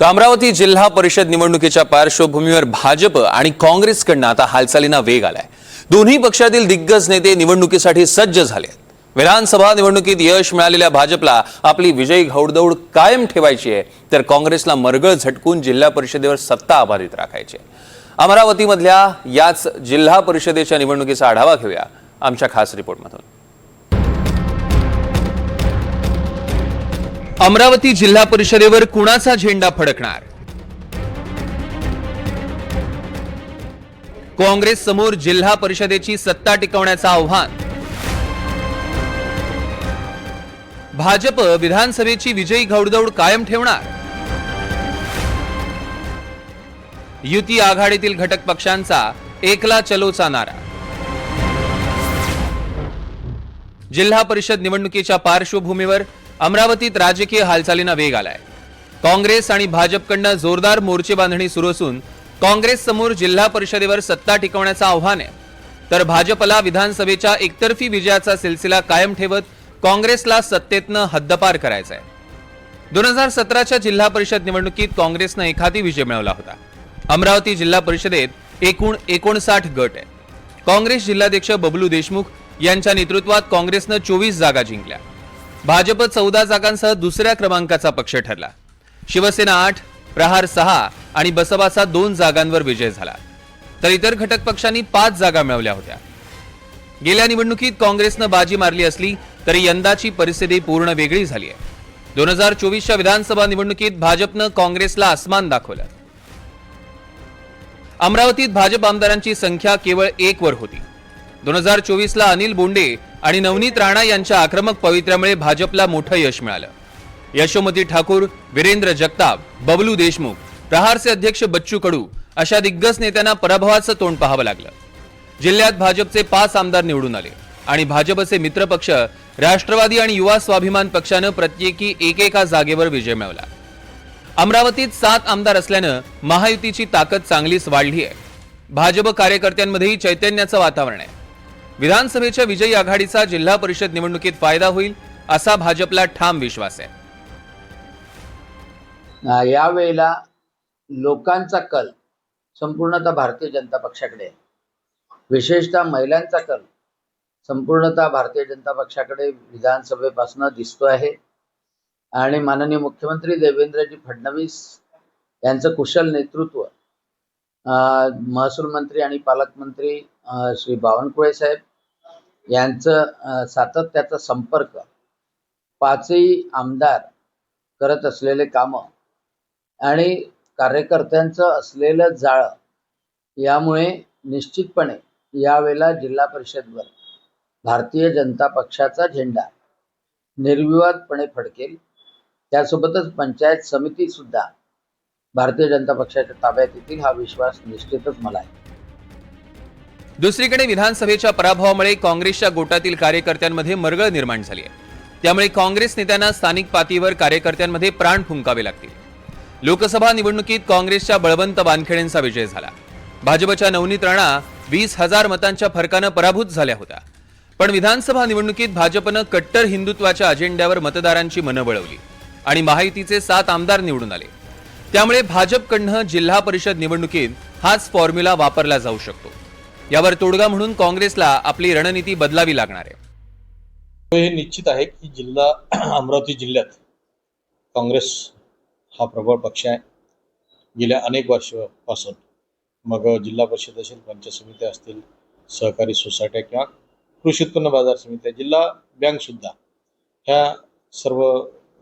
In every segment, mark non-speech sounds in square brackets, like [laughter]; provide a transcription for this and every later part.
तर अमरावती जिल्हा परिषद निवडणुकीच्या पार्श्वभूमीवर भाजप आणि काँग्रेसकडनं आता हालचालींना वेग आलाय. दोन्ही पक्षातील दिग्गज नेते निवडणुकीसाठी सज्ज झाले विधानसभा निवडणुकीत यश मिळालेल्या भाजपला आपली विजयी घौडदौड कायम ठेवायची आहे तर काँग्रेसला मरगळ झटकून जिल्हा परिषदेवर सत्ता आभारित राखायची अमरावतीमधल्या याच जिल्हा परिषदेच्या निवडणुकीचा आढावा घेऊया आमच्या खास रिपोर्टमधून. अमरावती जिल्हा परिषदेवर कुणाचा झेंडा फडकणार? काँग्रेस समोर जिल्हा परिषदेची सत्ता टिकवण्याचं आव्हान. भाजप विधानसभेची विजयी घौडदौड कायम ठेवणार. युती आघाडीतील घटक पक्षांचा एकला चलोचा नारा. जिल्हा परिषद निवडणुकीच्या पार्श्वभूमीवर अमरावतीत राजकीय हालचालींना वेग आलाय. काँग्रेस आणि भाजपकडनं जोरदार मोर्चे बांधणी सुरू असून काँग्रेस समोर जिल्हा परिषदेवर सत्ता टिकवण्याचं आव्हान आहे. तर भाजपला विधानसभेच्या एकतर्फी विजयाचा सिलसिला कायम ठेवत काँग्रेसला सत्तेतनं हद्दपार करायचा आहे दोन हजार सतराच्या जिल्हा परिषद निवडणुकीत काँग्रेसनं एखादी विजय मिळवला होता. अमरावती जिल्हा परिषदेत एकूण एकोणसाठ गट आहे काँग्रेस जिल्हाध्यक्ष बबलू देशमुख यांच्या नेतृत्वात काँग्रेसनं चोवीस जागा जिंकल्या. भाजप चौदा जागांसह दुसऱ्या क्रमांकाचा पक्ष ठरला. शिवसेना आठ प्रहार सहा आणि बसपाचा दोन जागांवर विजय झाला. तर इतर घटक पक्षांनी पाच जागा मिळवल्या होत्या. गेल्या निवडणुकीत काँग्रेसनं बाजी मारली असली तरी यंदाची परिस्थिती पूर्ण वेगळी झाली आहे. दोन हजार चोवीसच्या विधानसभा निवडणुकीत भाजपनं काँग्रेसला आसमान दाखवलं. अमरावतीत भाजप आमदारांची संख्या केवळ एक वर होती. दोन हजार चोवीसला अनिल बोंडे आणि नवनीत राणा यांच्या आक्रमक पवित्र्यामुळे भाजपला मोठं यश मिळालं. यशोमती ठाकूर वीरेंद्र जगताप बबलू देशमुख प्रहारचे अध्यक्ष बच्चू कडू अशा दिग्गज नेत्यांना पराभवाचं तोंड पाहावं लागलं. जिल्ह्यात भाजपचे पाच आमदार निवडून आले आणि भाजपचे मित्रपक्ष राष्ट्रवादी आणि युवा स्वाभिमान पक्षानं प्रत्येकी एकेका जागेवर विजय मिळवला. अमरावतीत सात आमदार असल्यानं महायुतीची ताकद चांगलीच वाढली आहे भाजप कार्यकर्त्यांमध्येही चैतन्याचं वातावरण आहे. विधानसभेच्या विजयी आघाडीचा जिल्हा परिषद निवडणुकीत फायदा होईल असा भाजपला ठाम विश्वास आहे. यावेळेला लोकांचा कल संपूर्णतः भारतीय जनता पक्षाकडे विशेषतः महिलांचा कल संपूर्णतः भारतीय जनता पक्षाकडे विधानसभेपासून दिसतो आहे. आणि माननीय मुख्यमंत्री देवेंद्रजी फडणवीस यांचं कुशल नेतृत्व महसूल मंत्री आणि पालकमंत्री श्री बावनकुळे साहेब यांचं सातत्याचा संपर्क पाचही आमदार करत असलेले कामं आणि कार्यकर्त्यांचं असलेलं जाळं यामुळे निश्चितपणे यावेळेला जिल्हा परिषदवर भारतीय जनता पक्षाचा झेंडा निर्विवादपणे फडकेल. त्यासोबतच पंचायत समिती सुद्धा भारतीय जनता पक्षाच्या ताब्यात येतील हा विश्वास निश्चितच मला आहे. दुसरीकडे विधानसभेच्या पराभवामुळे काँग्रेसच्या गोटातील कार्यकर्त्यांमध्ये मरगळ निर्माण झाली आहे. त्यामुळे काँग्रेस नेत्यांना स्थानिक पातळीवर कार्यकर्त्यांमध्ये प्राण फुंकावे लागतील. लोकसभा निवडणुकीत काँग्रेसच्या बळवंत वानखेडेंचा विजय झाला. भाजपच्या नवनीत राणा वीस हजार मतांच्या फरकानं पराभूत झाल्या होत्या. पण विधानसभा निवडणुकीत भाजपनं कट्टर हिंदुत्वाच्या अजेंड्यावर मतदारांची मनं वळवली आणि महायुतीचे सात आमदार निवडून आले. त्यामुळे भाजपकडनं जिल्हा परिषद निवडणुकीत हाच फॉर्म्युला वापरला जाऊ शकतो. यावर तोडगा म्हणून काँग्रेसला आपली रणनीती बदलावी लागणार आहे. हे निश्चित आहे की जिल्हा [clears throat] अमरावती जिल्ह्यात काँग्रेस हा प्रबळ पक्ष आहे. गेल्या अनेक वर्षापासून मग जिल्हा परिषद असेल पंचायत समित्या असतील सहकारी सोसायट्या किंवा कृषी उत्पन्न बाजार समित्या जिल्हा बँकसुद्धा ह्या सर्व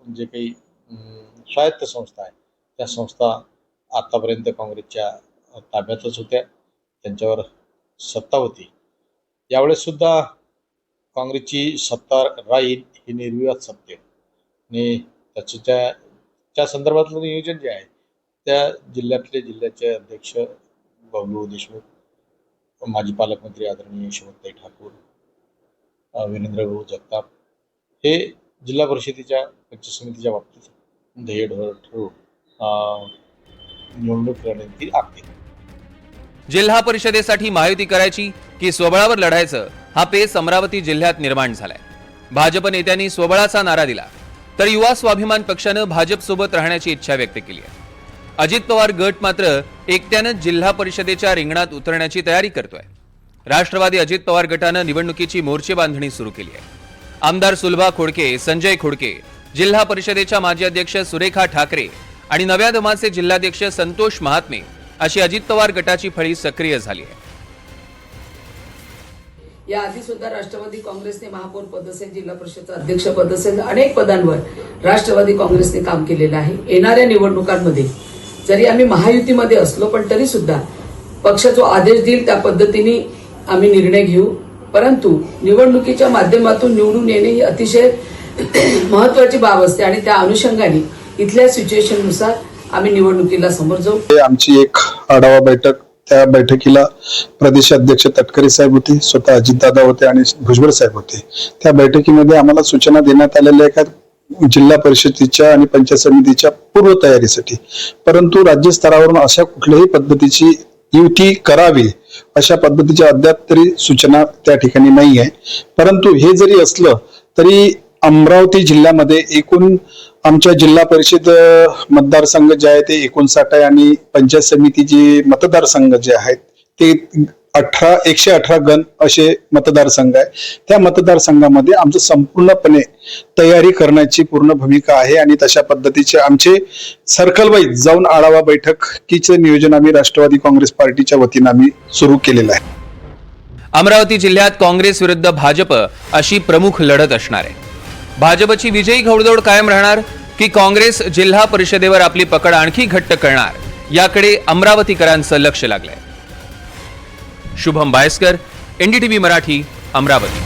जे काही स्वायत्त संस्था आहेत त्या संस्था आतापर्यंत काँग्रेसच्या ताब्यातच होत्या. त्यांच्यावर सत्ता होती. यावेळेससुद्धा काँग्रेसची सत्ता राहील हे निर्विवाद सत्य. आणि त्याचं त्या त्या संदर्भातलं नियोजन जे आहे त्या जिल्ह्यातले जिल्ह्याचे अध्यक्ष बबलू देशमुख माजी पालकमंत्री आदरणीय यशवंतताई ठाकूर अ, वीरेंद्र भाऊ जगताप हे जिल्हा परिषदेच्या पंचायत समितीच्या बाबतीत ध्येय ठरवून निवडणूक रणनीती आखतील जिल्हा परिषदेसाठी महायुती करायची की स्वबळावर लढायचं हा पेस अमरावती जिल्ह्यात निर्माण झालाय. भाजप नेत्यांनी स्वबळाचा नारा दिला तर युवा स्वाभिमान पक्षानं भाजपसोबत राहण्याची इच्छा व्यक्त केली आहे. अजित पवार गट मात्र एकट्यानं जिल्हा परिषदेच्या रिंगणात उतरण्याची तयारी करतोय. राष्ट्रवादी अजित पवार गटानं निवडणुकीची मोर्चे बांधणी सुरू केली आहे. आमदार सुलभा खोडके संजय खोडके जिल्हा परिषदेच्या माजी अध्यक्ष सुरेखा ठाकरे आणि नव्या दमाचे जिल्हाध्यक्ष संतोष महात्मे अशी अजित पवार गटाची फळी सक्रिय झाली आहे. या आधी सुद्धा राष्ट्रवादी काँग्रेसने महापौर पद असेल जिल्हा परिषदचं अध्यक्ष पद असेल अनेक पदांवर राष्ट्रवादी काँग्रेसने काम केलेलं आहे. येणाऱ्या निवडणुकांमध्ये जरी आम्ही महायुतीमध्ये असलो पण तरी सुद्धा पक्ष जो आदेश देईल त्या पद्धतीने आम्ही निर्णय घेऊ. परंतु निवडणुकीच्या माध्यमातून निवडून येणे ही अतिशय [clears throat] महत्वाची बाब असते आणि त्या अनुषंगाने इथल्या सिच्युएशननुसार आम्ही निवडणुकीला समोर जाऊ. आमची एक आढावा बैठक. त्या बैठकीला प्रदेश अध्यक्ष तटकरे साहेब होते स्वतः अजितदादा होते आणि भुजबळ साहेब होते. त्या बैठकीमध्ये आम्हाला सूचना देण्यात आलेल्या आहेत जिल्हा परिषदेच्या आणि पंचायत समितीच्या पूर्व तयारीसाठी परंतु राज्य स्तरावरून अशा कुठल्याही पद्धतीची युती करावी अशा पद्धतीच्या अद्याप तरी सूचना त्या ठिकाणी नाही आहे परंतु हे जरी असलं तरी अमरावती जिल्ह्यामध्ये एकूण आमच्या जिल्हा परिषद मतदारसंघ जे आहे ते एकोणसाठ आहे आणि पंचायत समितीचे मतदारसंघ जे आहेत ते अठरा एकशे अठरा गण असे मतदारसंघ आहे त्या मतदारसंघामध्ये आमचं संपूर्णपणे तयारी करण्याची पूर्ण भूमिका आहे आणि तशा पद्धतीचे आमचे सर्कल वाईज जाऊन आढावा बैठकीचे नियोजन आम्ही राष्ट्रवादी काँग्रेस पार्टीच्या वतीनं आम्ही सुरू केलेलं आहे. अमरावती जिल्ह्यात काँग्रेस विरुद्ध भाजप अशी प्रमुख लढत असणार आहे. भाजपची विजयी घोडदौड कायम राहणार की काँग्रेस जिल्हा परिषदेवर आपली पकड आणखी घट्ट करणार? याकडे अमरावतीकरांचं लक्ष लागलंय. शुभम बायस्कर एनडीटीव्ही मराठी अमरावती.